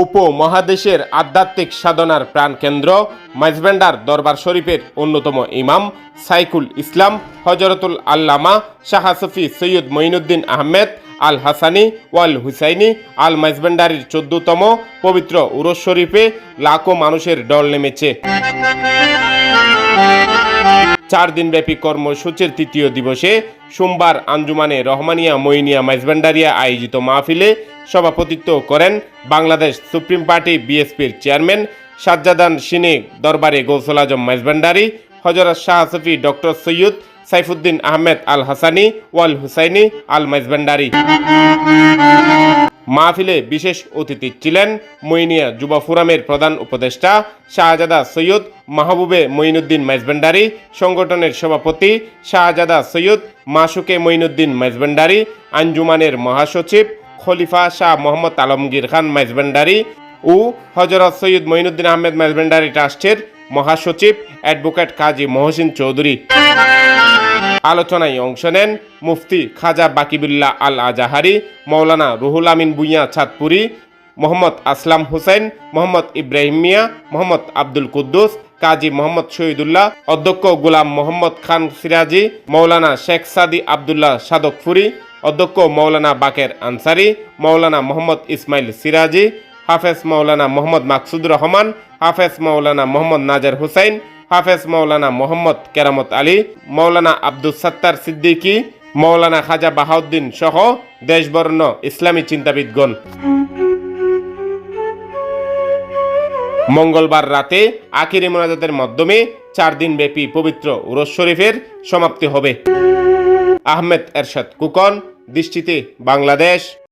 উপমহাদেশের আধ্যাত্মিক সাধনার প্রাণকেন্দ্র, মাইজবেন্ডার দরবার শরীফের অন্যতম ইমাম সাইকুল ইসলাম, হজরতুল আল্লামা শাহাসফি সৈয়দ মঈনুদ্দিন আহমেদ আল হাসানি ওয়াল হুসাইনি আল মাইজবেন্ডারির চোদ্দতম পবিত্র উরস শরীফে লাখো মানুষের ডল নেমেছে। চার দিনব্যাপী কর্মসূচির তৃতীয় দিবসে সোমবার আঞ্জুমানে রহমানিয়া মইনিয়া মাইজবান্ডারিয়া আয়োজিত মাহফিলে সভাপতিত্ব করেন বাংলাদেশ সুপ্রিম পার্টি বিএসপির চেয়ারম্যান সাজ্জাদান সিনে দরবারে গৌসল আজম মাইজবান্ডারি, হজরত শাহ সফি ডক্টর সৈয়দ সাইফুদ্দিন আহমেদ আল হাসানি, ওয়াল হুসাইনি আল মাইজবান্ডারি। মাহফিলে বিশেষ অতিথি ছিলেন মইনিয়া যুব ফোরামের প্রধান উপদেষ্টা শাহজাদা সৈয়দ মাহবুবে মঈনুদ্দিন মাইজবান্ডারি সংগঠনের সভাপতি শাহজাদা সৈয়দ মাসুকে মঈনুদ্দিন মাইজবান্ডারি আঞ্জুমানের মহাসচিব খলিফা শাহ মোহাম্মদ আলমগীর খান মাইজবান্ডারি ও হজরত সৈয়দ মঈনুদ্দিন আহমেদ মাইজবান্ডারি ট্রাস্টের মহাসচিব অ্যাডভোকেট কাজী মহসিন চৌধুরী। আলোচনায় অংশ নেন মুফতি খাজা বাকিবুল্লাহ আল আজাহারি মৌলানা রুহুল আমিন বুইয়া ছাদপুরি মোহাম্মদ আসলাম হুসেন, মোহাম্মদ ইব্রাহিম মিয়া, মোহাম্মদ আব্দুল কুদ্দুস, কাজী মোহাম্মদ শহীদুল্লাহ, অধ্যক্ষ গুলাম মোহাম্মদ খান সিরাজি মৌলানা শেখ সাদি আবদুল্লাহ সাদকফুরি, অধ্যক্ষ মৌলানা বাকের আনসারি মৌলানা মোহাম্মদ ইসমাইল সিরাজি, হাফেজ মৌলানা মোহাম্মদ মাকসুদ রহমান, হাফেজ মৌলানা মোহাম্মদ নাজার হুসাইন হাফেজ মৌলানা মোহাম্মদ কেরামত আলী মৌলানা আব্দুল সত্তার সিদ্দিকী মৌলানা খাজা বাহাউদ্দিন সহ দেশবর্ণ ইসলামী চিন্তাবিদগণ। মঙ্গলবার রাতে আখিরি মোনাজাতের মাধ্যমে চার দিন ব্যাপী পবিত্র উরস শরীফের সমাপ্তি হবে। আহমেদ এরশাদ কুকন, দৃষ্টিতে বাংলাদেশ।